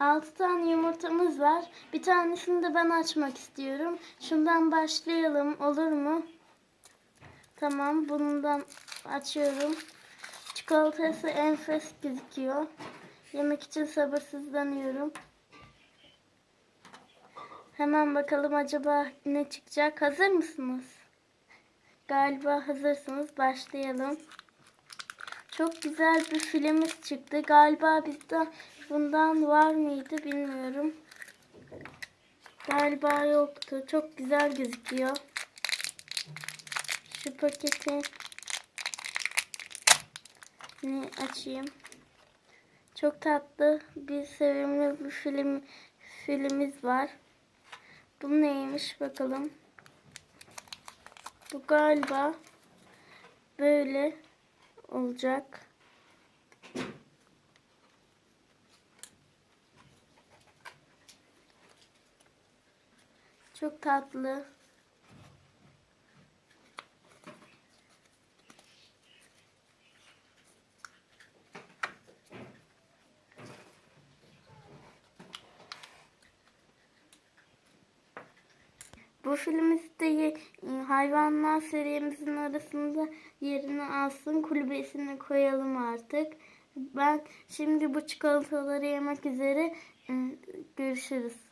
6 tane yumurtamız var. Bir tanesini de ben açmak istiyorum. Şundan başlayalım olur mu? Tamam bundan açıyorum. Çikolatası enfes gözüküyor. Yemek için sabırsızlanıyorum. Hemen bakalım acaba ne çıkacak. Hazır mısınız? Galiba hazırsınız. Başlayalım. Çok güzel bir filmimiz çıktı. Galiba bizde bundan var mıydı bilmiyorum. Galiba yoktu. Çok güzel gözüküyor. Şu paketi ne açayım. Çok tatlı bir sevimli bir film filmimiz var. Bu neymiş bakalım. Bu galiba böyle olacak. Çok tatlı. Bu filmimizde ye- hayvanlar serimizin arasında yerini alsın. Kulübesine koyalım artık. Ben şimdi bu çikolataları yemek üzere. Ee, Görüşürüz.